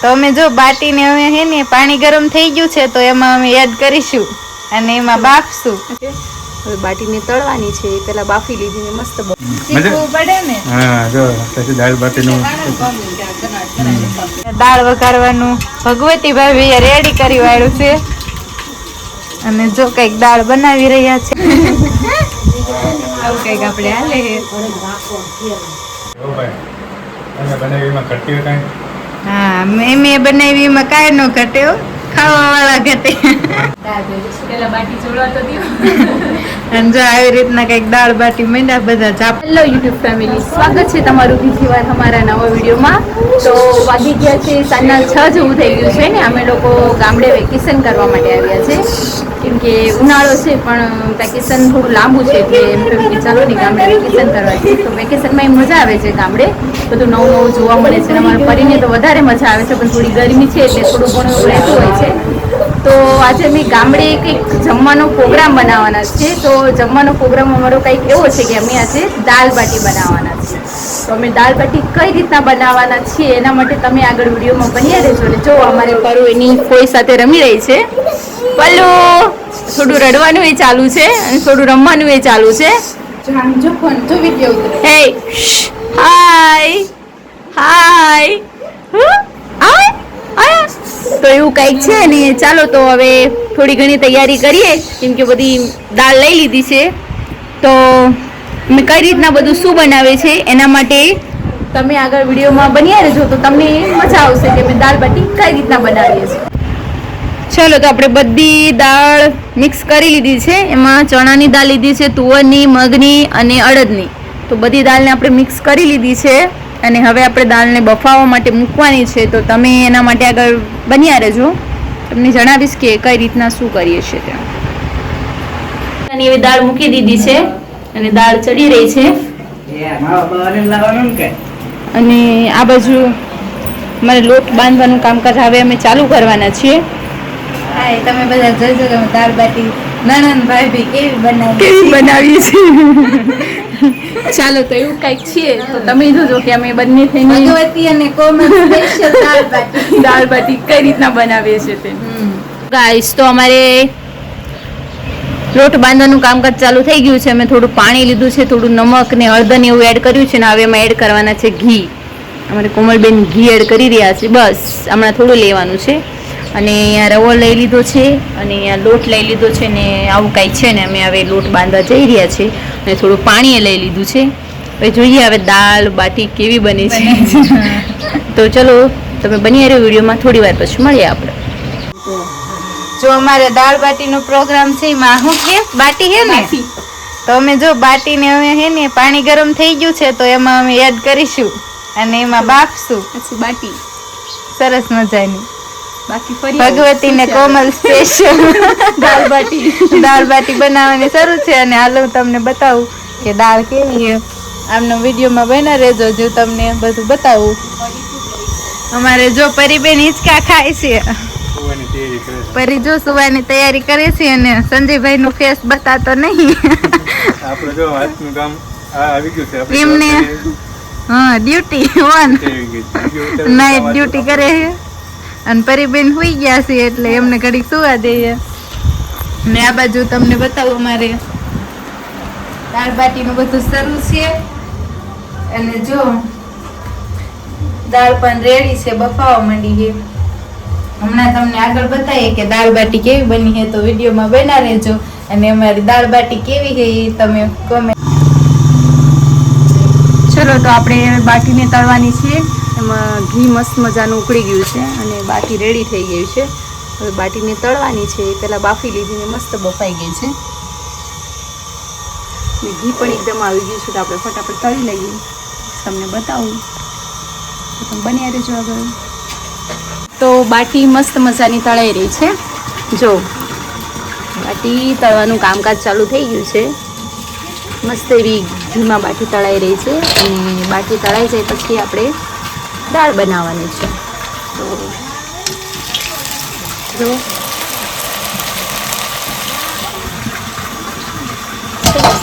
તો અમે જો બાટીને અમે હે ને પાણી ગરમ થઈ ગયું છે તો એમાં અમે એડ કરીશું અને એમાં બાફશું. હવે બાટીને તળવાની છે એ પેલા બાફી લીધીને મસ્ત શીખવું પડે ને. હા જો પછી દાળ બાટીનું દાળ વઘારવાનું. ભગવતી ભાભી રેડી કરી વાળું છે. અને જો કંઈક દાળ બનાવી રહ્યા છે. આવું કંઈક આપણે હાલે. બનાવીમાં કટ્ટી કાંઈ હા મેં મેં બનાવી એમાં કાંઈ ન ઘટે ખાવા વાળા ઘટે જો આવી રીતના કંઈક દાળ બાટી મેંડા બધા ચાપ હેલો યુટ્યુબ ફેમિલી સ્વાગત છે તમારું બીજી વાર અમારા નવા વિડીયોમાં. તો વાગી ગયા છે સાંજના છ જેવું થઈ ગયું છે ને, અમે લોકો ગામડે વેકેશન કરવા માટે આવ્યા છે. કેમ કે ઉનાળો છે, પણ વેકેશન થોડું લાંબુ છે, એટલે એમ કેમ કે ચાલો ને ગામડે વેકેશન કરવા છે તો વેકેશનમાં એ મજા આવે છે ગામડે. બધું નવું નવું જોવા મળે છે અમારે ફરીને તો વધારે મજા આવે છે, પણ થોડી ગરમી છે, એટલે થોડું ઘણું રહેતું હોય છે. તો આજે અમે ગામડે કંઈક જમવાનો પ્રોગ્રામ બનાવવાના છે તો જમવાનો પ્રોગ્રામ અમારો કંઈક એવો છે કે અમે આજે દાલ બાટી બનાવવાના છે તો અમે દાલ બાટી કઈ રીતના બનાવવાના છીએ એના માટે તમે આગળ વિડીયોમાં બન્યા રહેજો અને જો અમારે પરુ એની કોઈ સાથે રમી રહી છે. પલ્લુ થોડું રડવાનું એ ચાલુ છે અને થોડું રમવાનું એ ચાલુ છે. જો ફોન જો વીડિયો હે હાય હાય હું? તો એવું કંઈક છે ને, ચાલો તો હવે થોડી ઘણી તૈયારી કરીએ, કેમ કે બધી દાળ લઈ લીધી છે. તો અમે કઈ રીતના બધું શું બનાવે છે, એના માટે તમે આગળ વિડીયોમાં બન્યા રહેજો, તો તમને મજા આવશે કે અમે દાળ બાટી કઈ રીતના બનાવીએ છીએ. ચલો તો આપણે બધી દાળ મિક્સ કરી લીધી છે, એમાં ચણાની દાળ લીધી છે, તુવરની, મગની અને અડદની. તો બધી દાળને આપણે મિક્સ કરી લીધી છે. અને હવે આપણે દાળને બફાવવા માટે મૂકવાની છે તો તમે એના માટે આગળ બન્યા રહેજો. તમને જણાવીશ કે કઈ રીતના શું કરીએ છીએ ત્યાં એવી દાળ મૂકી દીધી છે અને દાળ ચડી રહી છે. અને આ બાજુ મારે લોટ બાંધવાનું કામકાજ હવે અમે ચાલુ કરવાના છીએ. હા તમે બધા જોજો કે દાળ બાટી નણંદ ભાભી કેવી બનાવી કેવી બનાવી છે? ચાલો તો એવું કંઈક છીએ. તો તમે જોજો કે અમે બંને થઈને ભગવતી અને કોમલ સ્પેશિયલ દાળ બાટી દાળ બાટી કઈ રીતના બનાવીએ છીએ તે? ગાઈસ તો અમારે લોટ બાંધવાનું કામકાજ ચાલુ થઈ ગયું છે. અમે થોડું પાણી લીધું છે થોડું નમક ને હળદર ને એવું એડ કર્યું છે ને હવે એમાં એડ કરવાના છે ઘી. અમારે કોમલબેન ઘી એડ કરી રહ્યા છે. બસ હમણાં થોડું લેવાનું છે. અને અહીંયા રવો લઈ લીધો છે અને અહીંયા લોટ લઈ લીધો છે ને આવું કાંઈ છે ને અમે હવે લોટ બાંધવા જઈ રહ્યા છીએ અને થોડું પાણીએ લઈ લીધું છે. હવે જોઈએ હવે દાળ બાટી કેવી બને છે. તો ચલો તમે બની રહ્યો વિડીયોમાં થોડી વાર પછી મળીએ આપણે. જો અમારે દાળ બાટીનો પ્રોગ્રામ છે એમાં શું કે બાટી હે ને? તો અમે જો બાટીને અમે હે ને પાણી ગરમ થઈ ગયું છે તો એમાં અમે એડ કરીશું. અને એમાં બાફશું. પછી બાટી. સરસ મજાની. બાકી ફરી ભગવતી ને કોમલ સ્પેશિયલ દાળ બાટી દાળ બાટી બનાવવાની શરૂ છે અને હાલ હું તમને બતાવું કે દાળ કેવી છે. આમનો વિડીયોમાં બના રહેજો જો તમને બધું બતાવું. અમારે જો પરીબેન હિંચકા ખાય છે. સુવાની તૈયારી કરે છે. પરી જો સુવાની તૈયારી કરે છે અને સંજયભાઈ નું ફેસ બતાતો નહીં. આપણે જો હાથનું કામ આવી ગયું છે. આપણે એમને હા ડ્યુટી ઓન નાઇટ ડ્યુટી કરે છે. અને પરીબેન સુઈ ગયા છે એટલે એમને ઘડીક સુવા દઈએ. ને આ બાજુ તમને બતાવું અમારે દાળ બાટીનું બધું શરૂ છે. અને જો દાળ પણ રેડી છે, બફાવા માંડી છે. હમણાં તમને આગળ બતાવીએ કે દાળ બાટી કેવી બની છે, તો વિડીયોમાં બના રહેજો. અને અમારી દાળ બાટી કેવી છે એ તમે કોમેન્ટ ચલો, તો આપણે બાટીને તળવાની છે. એમાં ઘી મસ્ત મજાનું ઉકળી ગયું છે અને બાટી રેડી થઈ ગઈ છે. હવે બાટીને તળવાની છે, એ પહેલાં બાફી લીધી ને મસ્ત બફાઈ ગઈ છે. ઘી પણ એકદમ આવી ગયું છે તો આપણે ફટાફટ તળી લઈએ. તમને બતાવું. તો તમે બન્યા રહેજો આગળ. તો બાટી મસ્ત મજાની તળાઈ રહી છે. જો, બાટી તળવાનું કામકાજ ચાલુ થઈ ગયું છે. મસ્ત એવી ઘીમાં બાટી તળાઈ રહી છે અને બાટી તળાઈ જાય પછી આપણે દાળ બનાવવાની છે. તો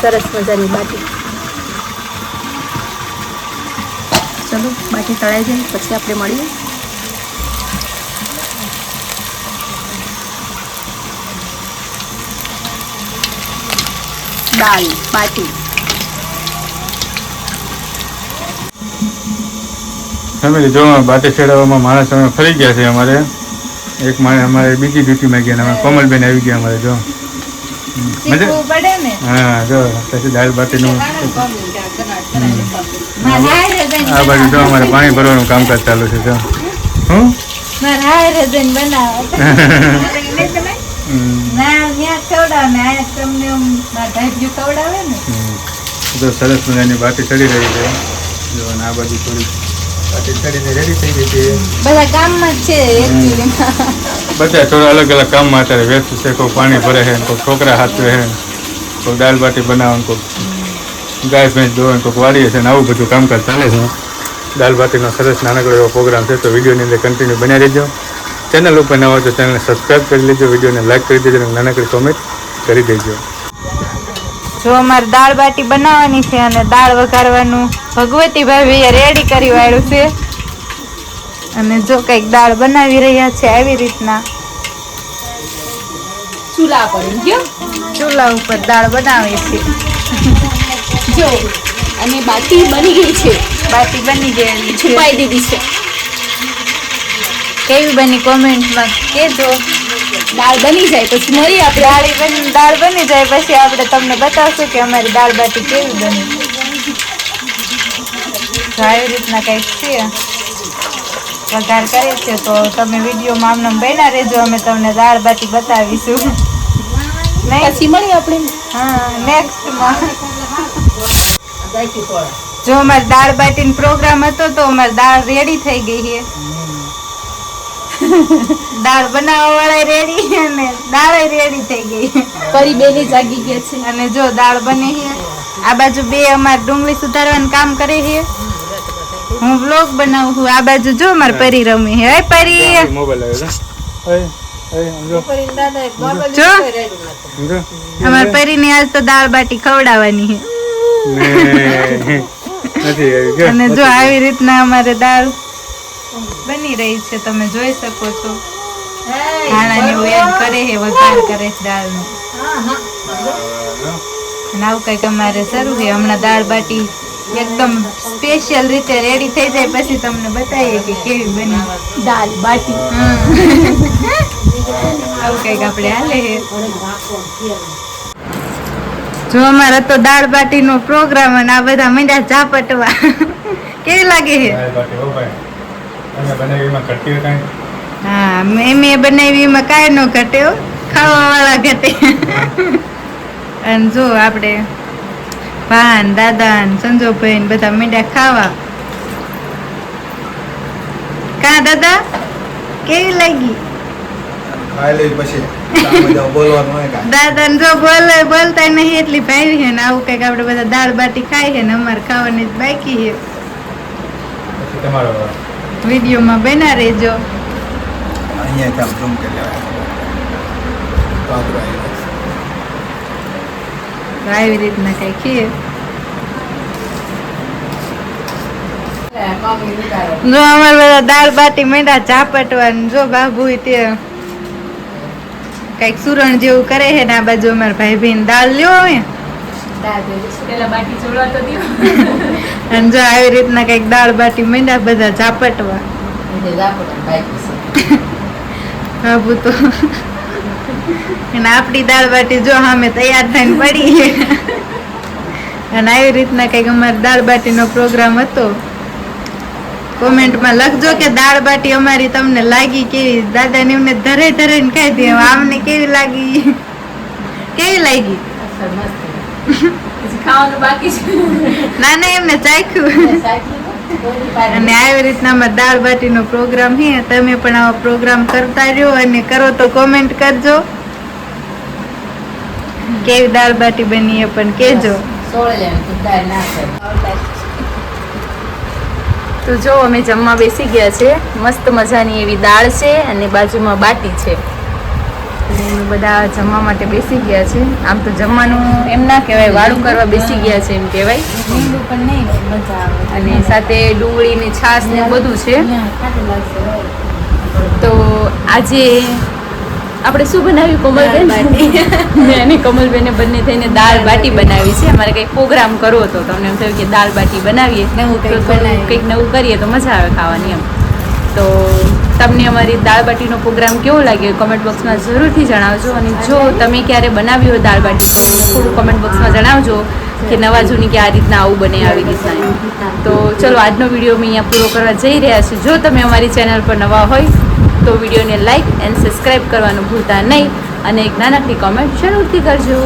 સરસ મજાની બાટી. ચલો, બાટી તળાઈ જાય, પછી આપણે મળીએ. દાળ, બાટી. ફેમિલી જો બાટી ચડાવવામાં માણસ અમે ફરી ગયા છે અમારે. એક માણસ અમારે બીજી ડ્યુટીમાં ગયા અમે કોમલબેન આવી ગયા અમારે જો. હા જો. પછી દાળ બાટીનું આ બાજુ જો અમારે પાણી ભરવાનું કામકાજ ચાલુ છે જો. હું? સરસ મજાની બાટી ચડી રહી છે. જો આ બાજુ થોડી ચડીને રેડી થઈ ગઈ છે બધા કામમાં જ છે એકચ્યુઅલી બધા થોડા અલગ અલગ કામમાં અત્યારે વ્યસ્ત છે કોઈ પાણી ભરે છે કોઈ છોકરા હાથવે છે કોઈ દાળ બાટી બનાવે ને કોઈ ગાય ભેંસ દોવે કોઈ વાળીએ છે ને આવું બધું કામકાજ ચાલે છે. દાળ બાટીનો સરસ નાનકડો એવો પ્રોગ્રામ છે તો વિડીયોની અંદર કન્ટિન્યુ બનાવી દેજો ચેનલ ઉપર નવા હોય તો ચેનલને સબસ્ક્રાઈબ કરી લેજો વિડીયોને લાઈક કરી દેજો અને નાનકડી કોમેન્ટ કરી દેજો. જો અમારે દાળ બાટી બનાવવાની છે અને દાળ વઘારવાનું ભગવતી ભાભી રેડી કરી વાળું છે. અને જો કંઈક દાળ બનાવી રહ્યા છે આવી રીતના. ચૂલા પર ગયો ચૂલા ઉપર દાળ બનાવી છે. જો અને બાટી બની ગઈ છે. બાટી બની ગયેલી છુપાઈ દીધી છે. કેવી બની કોમેન્ટમાં કેજો દાળ બની જાય પછી મળીએ આપણે દાળ બની જાય પછી આપણે તમને બતાવશું કે અમારી દાળ બાટી કેવી બની. આવી રીતના કંઈક છે. વઘાર કરે છે તો તમે વિડીયોમાં આમને બન્યા રહેજો અમે તમને દાળ બાટી બતાવીશું. પછી મળીએ આપણે. હા નેક્સ્ટમાં જો અમારે દાળ બાટીનો પ્રોગ્રામ હતો તો અમારે દાળ રેડી થઈ ગઈ છે. દાળ બનાવવા વાળા રેડી અને દાળ રેડી થઈ ગઈ પરી બેને જાગી ગયા છે. અને જો દાળ બને છે આ બાજુ બે અમારે ડુંગળી સુધારવાનું કામ કરે છે. હું વ્લોગ બનાવું છું. આ બાજુ જો અમારે પરી રમી હે પરી? મોબાઈલ આવ્યો અમારે પરીને આજ તો દાળ બાટી ખવડાવવાની કે અને જો આવી. રીતના અમારે દાળ બની રહી છે. તમે જોઈ શકો છો. ધાણા ને કરે છે વઘાર કરે છે દાળનો. અને આવું કંઈક અમારે શરૂ છે. હમણાં દાળ બાટી એકદમ સ્પેશિયલ રીતે રેડી થઈ જાય. પછી તમને બતાવીએ કે કેવી બની. દાલ બાટી. આવું કંઈક આપણે હાલે જો અમારે તો દાળ બાટીનો પ્રોગ્રામ અને આ બધા મીંડા ચા પટવા કેવી લાગે છે બાટી, હો ભાઈ. તમે બનાવી એમાં ઘટતી હોય કાંઈ? હા મેં મેં બનાવી એમાં કાંઈ ન ઘટે હો. ખાવા વાળા ઘટે. અને જો આપણે ભાન દાદા ને સંજોભાઈ ને બધા મીંડા ખાવા. કા દાદા? કેવી લાગી? દાદા ને જો બોલે બોલતા નહીં એટલી ભાઈ છે ને આવું કંઈક આપણે બધા દાળ બાટી ખાઈ છે ને અમારે ખાવાની બાકી છે. વિડીયોમાં બના રહેજો. અહીંયા કામ કરી લેવાય. તો આવી રીતના કંઈક છે જો અમારે બધા દાળ બાટી માંડ્યા ઝાપટવાનું જો બાબુ તે કંઈક સુરણ જેવું કરે છે ને આ બાજુ અમારા ભાઈ બહેન દાળ લ્યો હોય અને જો આવી રીતના કંઈક દાળ બાટી માંડ્યા બધા ઝાપટવા બાબુ તો અને આપણી દાળ બાટી જો અમે તૈયાર થઈને પડી અને આવી રીતના કંઈક અમારે દાળ બાટીનો પ્રોગ્રામ હતો. કોમેન્ટમાં લખજો કે દાળ બાટી અમારી તમને લાગી કેવી? દાદાને એમને ધરે ધરે ને ખાઈ દે આમને કેવી લાગી? કેવી લાગી? પછી ખાવાનું બાકી છે. ના ના એમને ચાખ્યું. આવી રીતના અમારે દાળ બાટીનો પ્રોગ્રામ છે, તમે પણ આવો પ્રોગ્રામ કરતા રહ્યો અને કરો તો કોમેન્ટ કરજો. કેવી દાળ બાટી બની એ પણ કહેજો. તો જો અમે જમવા બેસી ગયા છે, મસ્ત મજાની એવી દાળ છે અને બાજુમાં બાટી છે. અમે બધા જમવા માટે બેસી ગયા છે. આમ તો જમવાનું એમ ના કહેવાય વાળું કરવા બેસી ગયા છે એમ કહેવાય. નહીં અને સાથે ડુંગળી ને છાશ ને બધું છે. તો આજે આપણે શું બનાવ્યું? કોમલબેન? મેં અને કોમલબેને બંને થઈને દાળ બાટી બનાવી છે. અમારે કંઈક પ્રોગ્રામ કરવો હતો તો અમને એમ થયું કે દાળ બાટી બનાવીએ. નવું બનાવીએ. કંઈક નવું કરીએ તો મજા આવે ખાવાની એમ. તો તમને અમારી દાળ બાટીનો પ્રોગ્રામ કેવો લાગ્યો કમેન્ટ બોક્સમાં જરૂરથી જણાવજો. અને જો તમે ક્યારે બનાવ્યું હોય દાળ બાટી તો થોડું કમેન્ટ બોક્સમાં જણાવજો કે નવા જૂની કે આ રીતના આવું બને, આવી રીતના. તો ચલો, આજનો વીડિયો અમે અહીંયા પૂરો કરવા જઈ રહ્યા છીએ. જો તમે અમારી ચેનલ પર નવા હોય, તો વિડીયોને લાઇક એન્ડ સબસ્ક્રાઈબ કરવાનું ભૂલતા નહીં. અને એક નાનકડી કોમેન્ટ જરૂરથી કરજો.